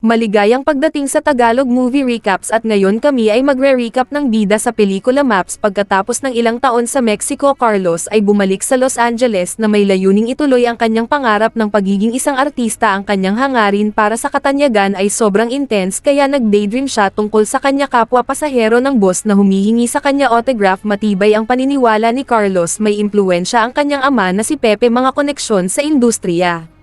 Maligayang pagdating sa Tagalog Movie Recaps at ngayon kami ay magre-recap ng bida sa pelikula Maps pagkatapos ng ilang taon sa Mexico Carlos ay bumalik sa Los Angeles na may layuning ituloy ang kanyang pangarap ng pagiging isang artista ang kanyang hangarin para sa katanyagan ay sobrang intense kaya nag-daydream siya tungkol sa kanya kapwa pasahero ng bus na humihingi sa kanya autograph matibay ang paniniwala ni Carlos may impluensya ang kanyang ama na si Pepe mga koneksyon sa industriya.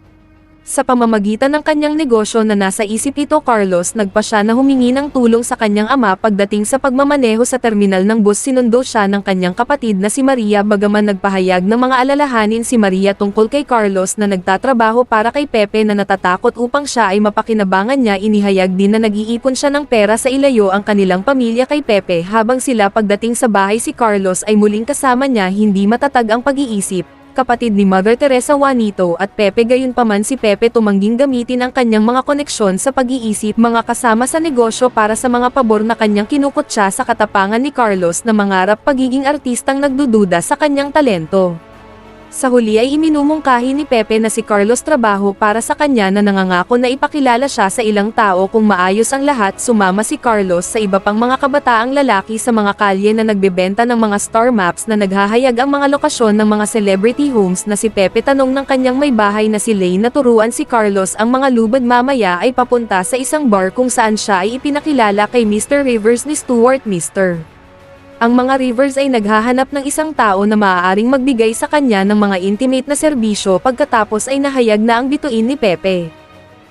Sa pamamagitan ng kanyang negosyo na nasa isip ito Carlos nagpa siya na humingi ng tulong sa kanyang ama pagdating sa pagmamaneho sa terminal ng bus. Sinundo siya ng kanyang kapatid na si Maria bagaman nagpahayag ng mga alalahanin si Maria tungkol kay Carlos na nagtatrabaho para kay Pepe na natatakot upang siya ay mapakinabangan niya. Inihayag din na nag-iipon siya ng pera sa ilayo ang kanilang pamilya kay Pepe habang sila pagdating sa bahay si Carlos ay muling kasama niya hindi matatag ang pag-iisip kapatid ni Mother Teresa Juanito at Pepe gayunpaman si Pepe tumangging gamitin ang kanyang mga koneksyon sa pag-iisip mga kasama sa negosyo para sa mga pabor na kanyang kinukutsa sa katapangan ni Carlos na mangarap pagiging artistang nagdududa sa kanyang talento. Sa huli ay iminumungkahi ni Pepe na si Carlos trabaho para sa kanya na nangangako na ipakilala siya sa ilang tao kung maayos ang lahat sumama si Carlos sa iba pang mga kabataang lalaki sa mga kalye na nagbebenta ng mga star maps na naghahayag ang mga lokasyon ng mga celebrity homes na si Pepe tanong ng kanyang may bahay na si Lane na turuan si Carlos ang mga lubad mamaya ay papunta sa isang bar kung saan siya ay ipinakilala kay Mr. Rivers ni Stuart Mr. Ang mga Rivers ay naghahanap ng isang tao na maaaring magbigay sa kanya ng mga intimate na serbisyo pagkatapos ay nahayag na ang bituin ni Pepe.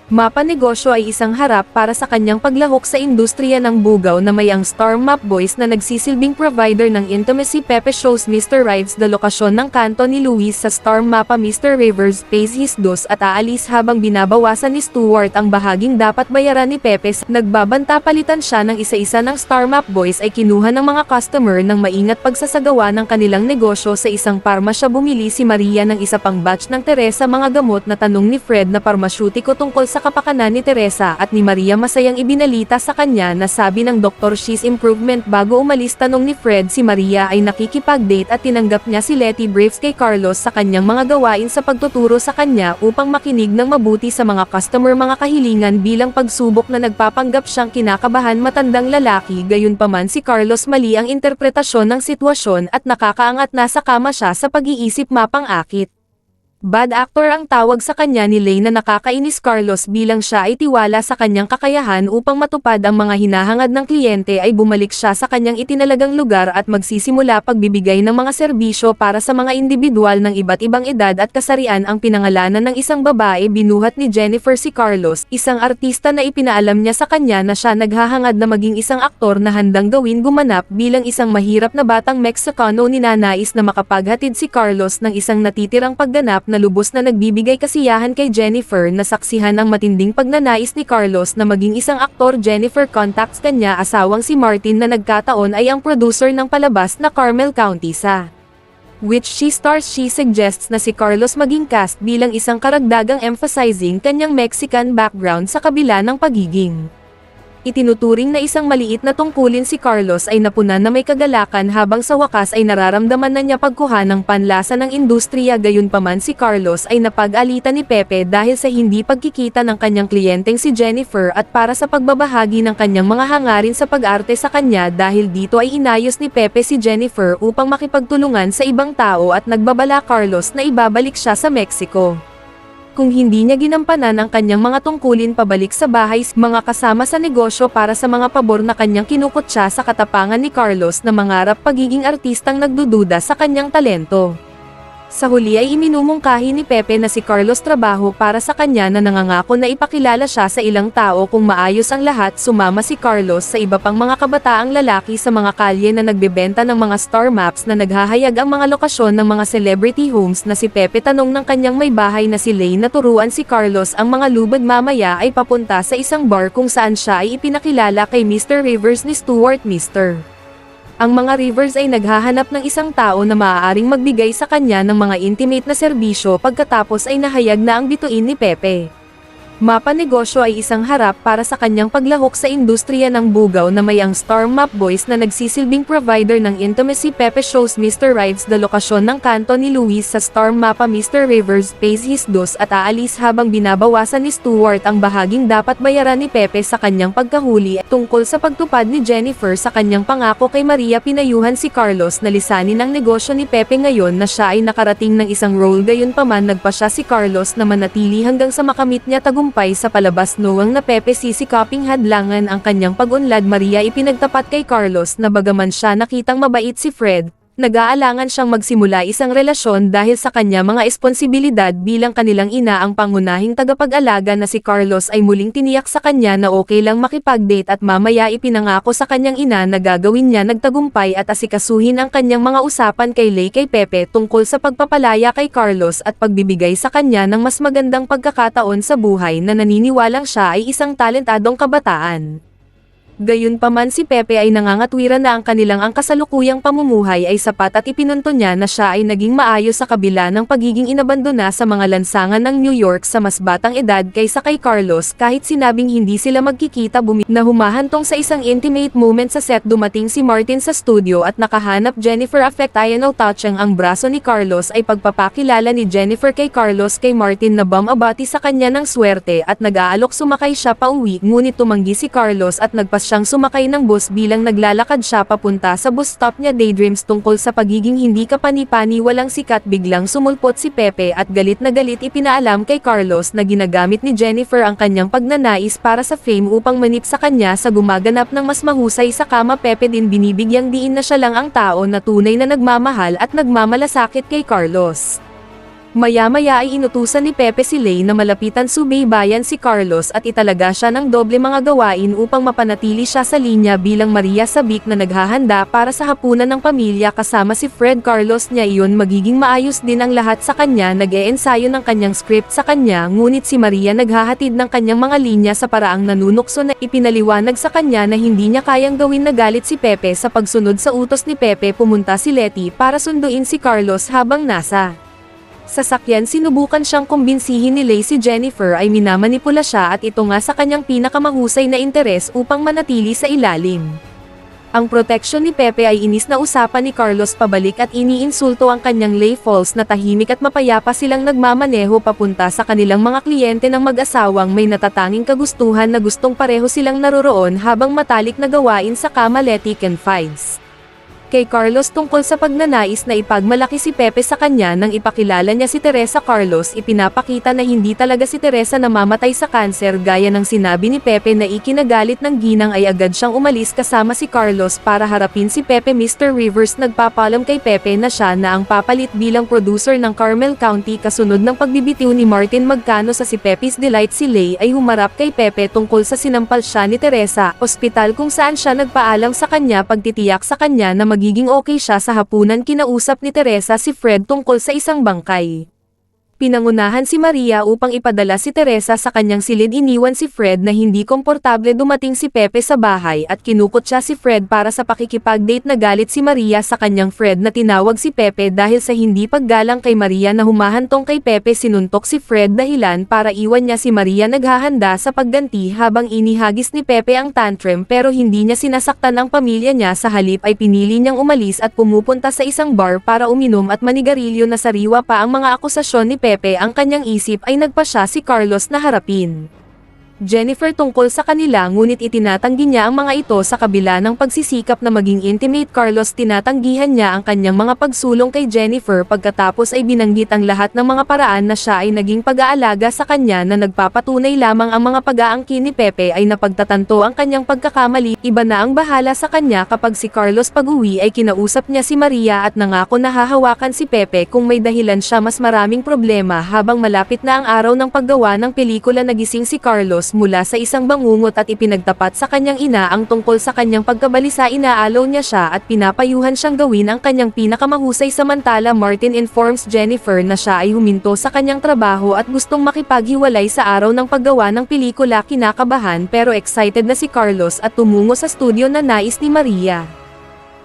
Mapa Negosyo ay isang harap para sa kanyang paglahok sa industriya ng bugaw na may ang Star Map Boys na nagsisilbing provider ng intimacy Pepe shows Mr. Rives the lokasyon ng kanto ni Luis sa Star Mapa Mr. Rivers pays his dos at aalis habang binabawasan ni Stuart ang bahaging dapat bayaran ni Pepe. Nagbabanta palitan siya ng isa-isa ng Star Map Boys ay kinuha ng mga customer ng maingat pagsasagawa ng kanilang negosyo sa isang parmasya bumili si Maria ng isa pang batch ng Teresa mga gamot na tanong ni Fred na parmasyutiko tungkol sa kapakanan ni Teresa at ni Maria masayang ibinalita sa kanya na sabi ng doktor she's improvement bago umalis tanong ni Fred si Maria ay nakikipag-date at tinanggap niya si Letty Braves kay Carlos sa kanyang mga gawain sa pagtuturo sa kanya upang makinig ng mabuti sa mga customer mga kahilingan bilang pagsubok na nagpapanggap siyang kinakabahan matandang lalaki gayunpaman si Carlos mali ang interpretasyon ng sitwasyon at nakakaangat na sa kama siya sa pag-iisip mapang akit. Bad actor ang tawag sa kanya ni Lane na nakakainis Carlos bilang siya ay tiwala sa kanyang kakayahan upang matupad ang mga hinahangad ng kliyente ay bumalik siya sa kanyang itinalagang lugar at magsisimula pagbibigay ng mga serbisyo para sa mga individual ng iba't ibang edad at kasarian ang pinangalanan ng isang babae. Binuhat ni Jennifer si Carlos, isang artista na ipinaalam niya sa kanya na siya naghahangad na maging isang aktor na handang gawin gumanap bilang isang mahirap na batang Mexicano ninanais na makapaghatid si Carlos ng isang natitirang pagganap na lubos na nagbibigay kasiyahan kay Jennifer na saksihan ang matinding pagnanais ni Carlos na maging isang aktor. Jennifer contacts kanya asawang si Martin na nagkataon ay ang producer ng palabas na Carmel County sa which she stars. She suggests na si Carlos maging cast bilang isang karagdagang emphasizing kanyang Mexican background sa kabila ng pagiging itinuturing na isang maliit na tungkulin si Carlos ay napunan na may kagalakan habang sa wakas ay nararamdaman na niya pagkuha ng panlasa ng industriya. Gayunpaman si Carlos ay napag-alitan ni Pepe dahil sa hindi pagkikita ng kanyang kliyenteng si Jennifer at para sa pagbabahagi ng kanyang mga hangarin sa pag-arte sa kanya dahil dito ay inayos ni Pepe si Jennifer upang makipagtulungan sa ibang tao at nagbabala Carlos na ibabalik siya sa Mexico kung hindi niya ginampanan ang kanyang mga tungkulin pabalik sa bahay, mga kasama sa negosyo para sa mga pabor na kanyang kinukutsa sa katapangan ni Carlos na mangarap pagiging artistang nagdududa sa kanyang talento. Sa huli ay iminumungkahi ni Pepe na si Carlos trabaho para sa kanya na nangangako na ipakilala siya sa ilang tao kung maayos ang lahat sumama si Carlos sa iba pang mga kabataang lalaki sa mga kalye na nagbebenta ng mga star maps na naghahayag ang mga lokasyon ng mga celebrity homes na si Pepe tanong ng kanyang may bahay na si Lane na turuan si Carlos ang mga lubad mamaya ay papunta sa isang bar kung saan siya ay ipinakilala kay Mr. Rivers ni Stuart Mr. Ang mga Rivers ay naghahanap ng isang tao na maaaring magbigay sa kanya ng mga intimate na serbisyo pagkatapos ay nahayag na ang bituin ni Pepe. Mapa Negosyo ay isang harap para sa kanyang paglahok sa industriya ng bugaw na may ang Star Map Boys na nagsisilbing provider ng intimacy Pepe shows Mr. Rides the lokasyon ng kanto ni Luis sa Star Mapa Mr. Rivers pays his dos at aalis habang binabawasan ni Stuart ang bahaging dapat bayaran ni Pepe sa kanyang pagkahuli tungkol sa pagtupad ni Jennifer sa kanyang pangako kay Maria pinayuhan si Carlos na lisanin ang negosyo ni Pepe ngayon na siya ay nakarating ng isang role gayunpaman nagpa siya si Carlos na manatili hanggang sa makamit niya tagumpay sa palabas noong na Pepe sisikaping hadlangan ang kanyang pag-unlad Maria ipinagtapat kay Carlos na bagaman siya nakitang mabait si Fred, nag-aalangan siyang magsimula isang relasyon dahil sa kanya mga esponsibilidad bilang kanilang ina ang pangunahing tagapag-alaga na si Carlos ay muling tiniyak sa kanya na okay lang makipag-date at mamaya ipinangako sa kanyang ina na gagawin niya nagtagumpay at asikasuhin ang kanyang mga usapan kay Lay kay Pepe tungkol sa pagpapalaya kay Carlos at pagbibigay sa kanya ng mas magandang pagkakataon sa buhay na naniniwalang siya ay isang talentadong kabataan. Gayunpaman si Pepe ay nangangatwiran na ang kanilang ang kasalukuyang pamumuhay ay sapat at ipinunto niya na siya ay naging maayos sa kabila ng pagiging inabandona sa mga lansangan ng New York sa mas batang edad kaysa kay Carlos kahit sinabing hindi sila magkikita bumi na humahantong sa isang intimate moment sa set dumating si Martin sa studio at nakahanap Jennifer affect ayanaw touching ang braso ni Carlos ay pagpapakilala ni Jennifer kay Carlos kay Martin na bumabati sa kanya ng swerte at nag-aalok sumakay siya pa uwi ngunit tumanggi si Carlos at nagpas siyang sumakay ng bus bilang naglalakad siya papunta sa bus stop niya daydreams tungkol sa pagiging hindi kapani-pani walang sikat biglang sumulpot si Pepe at galit na galit ipinaalam kay Carlos na ginagamit ni Jennifer ang kanyang pagnanais para sa fame upang manip sa kanya sa gumaganap ng mas mahusay sa kama Pepe din binibigyang diin na siya lang ang tao na tunay na nagmamahal at nagmamalasakit kay Carlos. Maya-maya ay inutusan ni Pepe si Lay na malapitan subaybayan si Carlos at italaga siya ng doble mga gawain upang mapanatili siya sa linya bilang Maria Sabik na naghahanda para sa hapunan ng pamilya kasama si Fred Carlos. Niya iyon magiging maayos din ang lahat sa kanya. Nag-e-ensayo ng kanyang script sa kanya ngunit si Maria naghahatid ng kanyang mga linya sa paraang nanunukso na ipinaliwanag sa kanya na hindi niya kayang gawin na galit si Pepe sa pagsunod sa utos ni Pepe. Pumunta si Letty para sunduin si Carlos habang nasa sa sakyan sinubukan siyang kumbinsihin ni si Jennifer ay minamanipula siya at ito nga sa kanyang pinakamahusay na interes upang manatili sa ilalim. Ang proteksyon ni Pepe ay inis na usapan ni Carlos pabalik at iniinsulto ang kanyang Lay Falls na tahimik at mapayapa silang nagmamaneho papunta sa kanilang mga kliyente ng mag-asawang may natatanging kagustuhan na gustong pareho silang naroroon habang matalik na gawain sa Kamaletti Confides kay Carlos tungkol sa pagnanais na ipagmalaki si Pepe sa kanya nang ipakilala niya si Teresa Carlos ipinapakita na hindi talaga si Teresa namamatay sa kanser gaya ng sinabi ni Pepe na ikinagalit ng ginang ay agad siyang umalis kasama si Carlos para harapin si Pepe Mr. Rivers nagpapalam kay Pepe na siya na ang papalit bilang producer ng Carmel County kasunod ng pagbibitiw ni Martin Magcano sa si Pepe's Delight si Lay ay humarap kay Pepe tungkol sa sinampal siya ni Teresa, ospital kung saan siya nagpaalam sa kanya pagtitiyak sa kanya na magiging okay siya sa hapunan kinausap ni Teresa si Fred tungkol sa isang bangkay. Pinangunahan si Maria upang ipadala si Teresa sa kanyang silid. Iniwan si Fred na hindi komportable. Dumating si Pepe sa bahay at kinukot siya si Fred para sa pakikipag-date na galit si Maria sa kanyang Fred na tinawag si Pepe dahil sa hindi paggalang kay Maria na humahantong kay Pepe. Sinuntok si Fred dahilan para iwan niya si Maria. Naghahanda sa pagganti habang inihagis ni Pepe ang tantrum pero hindi niya sinasaktan ang pamilya niya. Sa halip ay pinili niyang umalis at pumupunta sa isang bar para uminom at manigarilyo. Na sariwa pa ang mga akusasyon ni Pepe ang kanyang isip ay nagpa siya si Carlos na harapin. Jennifer tungkol sa kanila ngunit itinatanggi niya ang mga ito sa kabila ng pagsisikap na maging intimate. Carlos tinatanggihan niya ang kanyang mga pagsulong kay Jennifer pagkatapos ay binanggit ang lahat ng mga paraan na siya ay naging pag-aalaga sa kanya na nagpapatunay lamang ang mga pag-aangkin ni Pepe ay napagtatanto ang kanyang pagkakamali, iba na ang bahala sa kanya kapag si Carlos pag-uwi ay kinausap niya si Maria at nangako na hahawakan si Pepe kung may dahilan siya mas maraming problema habang malapit na ang araw ng paggawa ng pelikula nagising si Carlos mula sa isang bangungot at ipinagtapat sa kanyang ina ang tungkol sa kanyang pagkabalisa. Inaalaw niya siya at pinapayuhan siyang gawin ang kanyang pinakamahusay. Samantala Martin informs Jennifer na siya ay huminto sa kanyang trabaho at gustong makipaghiwalay sa araw ng paggawa ng pelikula. Kinakabahan pero excited na si Carlos at tumungo sa studio na nais ni Maria.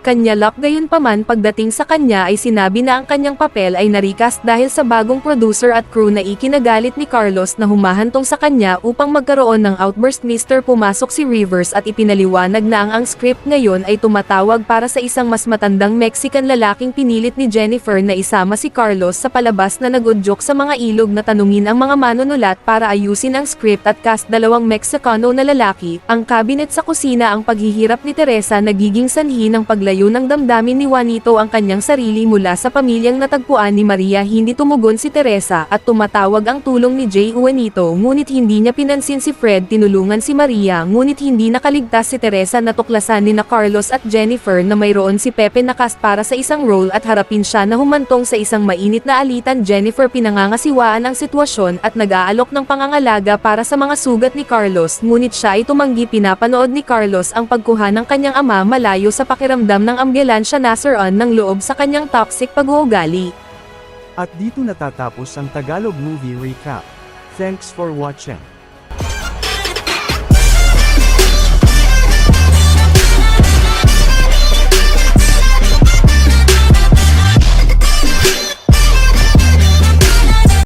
Kanya lap gayunpaman pagdating sa kanya ay sinabi na ang kanyang papel ay naricast dahil sa bagong producer at crew na ikinagalit ni Carlos na humahantong sa kanya upang magkaroon ng outburst Mr. Pumasok si Rivers at ipinaliwanag na ang ang script ngayon ay tumatawag para sa isang mas matandang Mexican lalaking pinilit ni Jennifer na isama si Carlos sa palabas na nagudyok sa mga ilog na tanungin ang mga manunulat para ayusin ang script at cast dalawang Mexicano na lalaki, ang cabinet sa kusina ang paghihirap ni Teresa nagiging sanhi ng paglayo ng damdamin ni Juanito ang kanyang sarili mula sa pamilyang natagpuan ni Maria hindi tumugon si Teresa at tumatawag ang tulong ni Jay Juanito ngunit hindi niya pinansin si Fred tinulungan si Maria ngunit hindi nakaligtas si Teresa na tuklasan ni na Carlos at Jennifer na mayroon si Pepe na cast para sa isang role at harapin siya na humantong sa isang mainit na alitan. Jennifer pinangangasiwaan ang sitwasyon at nag-aalok ng pangangalaga para sa mga sugat ni Carlos ngunit siya ay tumanggi. Pinapanood ni Carlos ang pagkuha ng kanyang ama malayo sa pakiramdam ng ambulansya Nasseron ng loob sa kanyang toxic pag-uugali. At dito natatapos ang Tagalog Movie Recap. Thanks for watching.